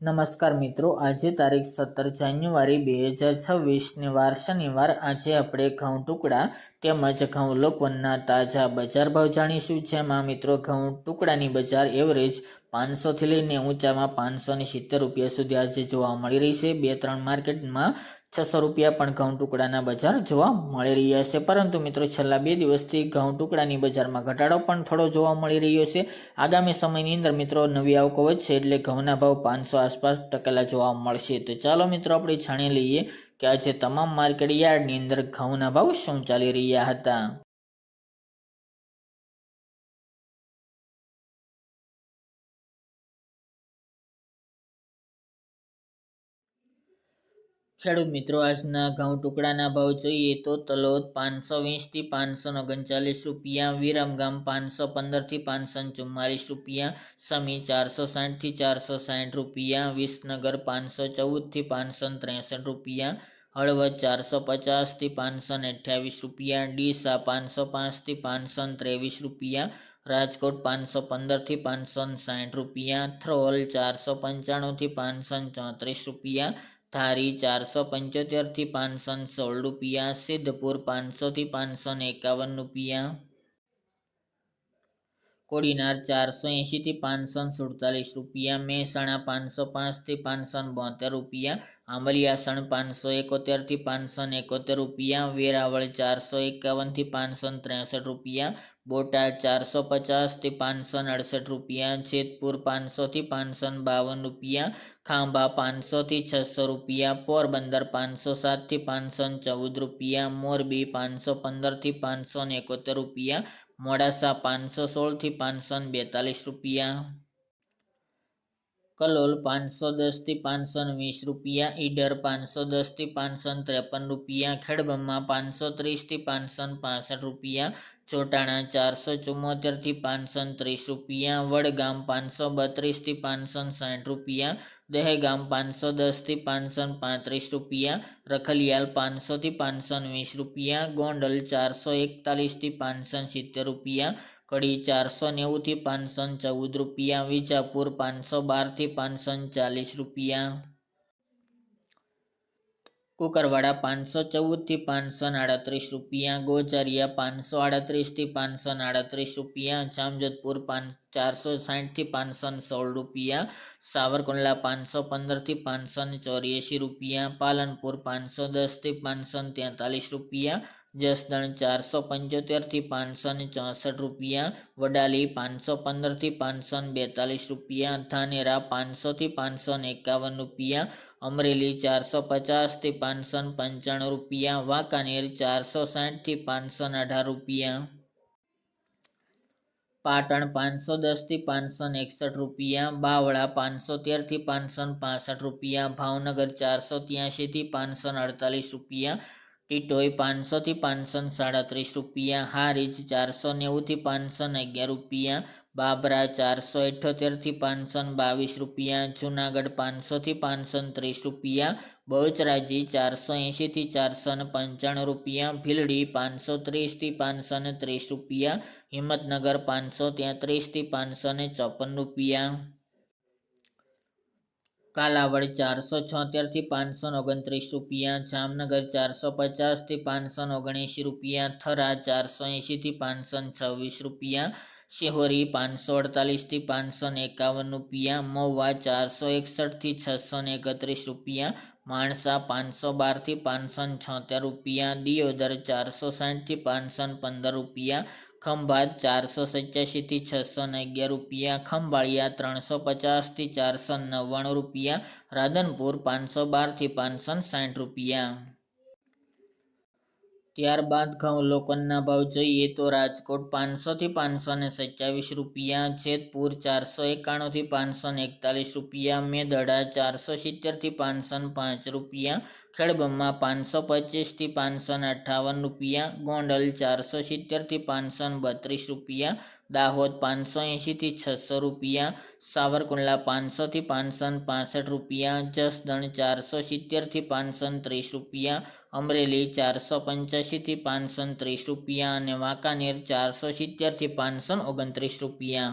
નમસ્કાર મિત્રો, આજે તારીખ સત્તર જાન્યુઆરી બે હજાર છવ્વીસની વાર શનિવાર. આજે આપણે ઘઉં ટુકડા તેમજ ઘઉં લોકવનના તાજા બજાર ભાવ જાણીશું, જેમાં મિત્રો ઘઉં ટુકડાની બજાર એવરેજ પાંચસોથી લઈને ઊંચામાં પાંચસો સિત્તેર રૂપિયા સુધી આજે જોવા મળી રહી છે. બે ત્રણ માર્કેટમાં છસો રૂપિયા પણ ઘઉં ટુકડાના બજાર જોવા મળી રહ્યા છે. પરંતુ મિત્રો, છેલ્લા બે દિવસથી ઘઉં ટુકડાની બજારમાં ઘટાડો પણ થોડો જોવા મળી રહ્યો છે. આગામી સમયની અંદર મિત્રો, નવી આવકો વધશે એટલે ઘઉંના ભાવ પાંચસો આસપાસ ટકેલા જોવા મળશે. તો ચાલો મિત્રો, આપણે જાણી લઈએ કે આજે તમામ માર્કેટ યાર્ડની અંદર ઘઉંના ભાવ શું ચાલી રહ્યા હતા. ખેડૂત મિત્રો, આજના ઘઉં ટુકડાના ભાવ જોઈએ તો તલોદ પાંચસો વીસથી પાંચસો ઓગણચાલીસ રૂપિયા વિરમગામ પાંચસો પંદરથી પાંચસો ચુમ્માલીસ રૂપિયા, સમી ચારસો સાઠથી ચારસો સાઠ રૂપિયા, વિસનગર પાંચસો ચૌદથી પાંચસો ત્રેસઠ રૂપિયા, હળવદ ચારસો પચાસથી પાંચસો અઠ્યાવીસ રૂપિયા, ડીસા પાંચસો પાંચથી પાંચસો ત્રેવીસ રૂપિયા, રાજકોટ પાંચસો પંદરથી પાંચસો સાઠ રૂપિયા, થ્રોલ ચારસો પંચાણુંથી પાંચસો ચોત્રીસ રૂપિયા ધારી ચારસો પંચોતેરથી પાંચસો સોળ રૂપિયા સિદ્ધપુર પાંચસોથી પાંચસો એકાવન રૂપિયા. કોડીનાર ચારસો એંશીથી પાંચસો સુડતાલીસ રૂપિયા, મહેસાણા પાંચસો પાંચથી પાંચસો બોતેર રૂપિયા આંબલિયાસણ પાંચસો એકોતેરથી પાંચસો એકોતેર રૂપિયા, વેરાવળ ચારસો એકાવનથી પાંચસો ત્રેસઠ રૂપિયા, બોટાદ ચારસો પચાસથી પાંચસો અડસઠ રૂપિયા, જેતપુર પાંચસોથી પાંચસો બાવન રૂપિયા, ખાંભા પાંચસોથી છસો રૂપિયા, પોરબંદર પાંચસો સાતથી પાંચસો ચૌદ રૂપિયા, મોરબી પાંચસો પંદરથી પાંચસો એકોતેર રૂપિયા મોડાસા પાંચસો સોળથી પાંચસો બેતાલીસ રૂપિયા. કલોલ પાંચસો દસથી પાંચસો વીસ રૂપિયા, ઈડર પાંચસો દસથી પાંચસો ત્રેપન રૂપિયા ખેડબમ્મા પાંચસો ત્રીસથી પાંચસો પાસઠ રૂપિયા, ચોટાણા ચારસો ચુમ્મોતેરથી પાંચસો ત્રીસ રૂપિયા, વડગામ પાંચસો બત્રીસથી પાંચસો સાઠ રૂપિયા, દહેગામ પાંચસો દસથી પાંચસો પાંત્રીસ રૂપિયા, રખલિયાલ પાંચસોથી પાંચસો વીસ રૂપિયા, ગોંડલ ચારસો એકતાલીસથી પાંચસો સિત્તેર રૂપિયા કડી ચારસો નેવુંથી પાંચસો ચૌદ રૂપિયા, વિજાપુર પાંચસો બારથી પાંચસો ચાલીસ રૂપિયા. કુકરવાડા પાંચસો ચૌદથી પાંચસો આડત્રીસ રૂપિયા ગોચરિયા પાંચસો આડત્રીસથી પાંચસો આડત્રીસ રૂપિયા, જામજોધપુર પાંચ, ચારસો સાઠથી પાંચસો સોળ રૂપિયા, સાવરકુંડલા પાંચસો પંદરથી પાંચસો ચોર્યાસી રૂપિયા, પાલનપુર પાંચસો દસથી પાંચસો તેતાલીસ રૂપિયા જસદણ ચારસો પંચોતેરથી પાંચસો ને ચોસઠ રૂપિયા વડાલી પાંચસો પંદરથી પાંચસો બેતાલીસ રૂપિયા ધાનેરા પાંચસોથી પાંચસો એકાવન રૂપિયા અમરેલી ચારસો પચાસથી પાંચસો પંચાણું રૂપિયા વાંકાનેર ચારસો સાઠથી પાંચસો અઢાર રૂપિયા પાટણ પાંચસો દસથી પાંચસો એકસઠ રૂપિયા બાવળા પાંચસો તેરથી પાંચસો પાસઠ રૂપિયા ભાવનગર ચારસો ત્યાંશીથી પાંચસો અડતાલીસ રૂપિયા ટીટોઈ પાંચસોથી પાંચસો સાડત્રીસ રૂપિયા હારીજ ચારસો નેવુંથી પાંચસો અગિયાર રૂપિયા, બાબરા ચારસો અઠ્યોતેરથી પાંચસો બાવીસ રૂપિયા, જુનાગઢ પાંચસોથી પાંચસો ત્રીસ રૂપિયા, બહુચરાજી ચારસો એંશીથી ચારસો પંચાણું રૂપિયા, ભીલડી પાંચસો ત્રીસથી પાંચસો ત્રીસ રૂપિયા, હિંમતનગર પાંચસો તેત્રીસથી પાંચસો ચોપન રૂપિયા. કાલાવડ ચારસો છોતેરથી પાંચસો ઓગણત્રીસ રૂપિયા, જામનગર ચારસો પચાસથી પાંચસો ઓગણીસ રૂપિયા, થરા ચારસો એંશીથી પાંચસો છવ્વીસ રૂપિયા, શિહોરી પાંચસો અડતાલીસથી પાંચસો એકાવન રૂપિયા, મહુવા ચારસો એકસઠથી છસો એકત્રીસ રૂપિયા, માણસા પાંચસો બારથી પાંચસો છોતેર રૂપિયા, દિયોદર ચારસો સાઠથી પાંચસો પંદર રૂપિયા ખંભાત ચારસો સત્યાસીથી છસો ને અગિયાર રૂપિયા, ખંભાળિયા ત્રણસો પચાસથી ચારસો નવ્વાણું રૂપિયા, રાધનપુર પાંચસો બારથી પાંચસો સાઠ રૂપિયા. ત્યારબાદ ઘઉં લોકોના ભાવ જોઈએ તો રાજકોટ પાંચસોથી પાંચસો ને સત્યાવીસ રૂપિયા જેતપુર ચારસો એકાણુંથી પાંચસો એકતાલીસ રૂપિયા, મેદડા ચારસો સિત્તેરથી પાંચસો પાંચ રૂપિયા ખેડબમ્મા પાંચસો પચીસથી પાંચસો ને અઠ્ઠાવન રૂપિયા, ગોંડલ ચારસો સિત્તેરથી પાંચસો બત્રીસ રૂપિયા, દાહોદ પાંચસો એંશીથી છસો રૂપિયા, સાવરકુંડલા પાંચસોથી પાંચસો પાસઠ રૂપિયા, જસદણ ચારસો સિત્તેરથી પાંચસો ત્રીસ રૂપિયા, અમરેલી ચારસો પંચ્યાસીથી પાંચસો ત્રીસ રૂપિયા અને વાંકાનેર ચારસો સિત્તેરથી પાંચસો ઓગણત્રીસ રૂપિયા.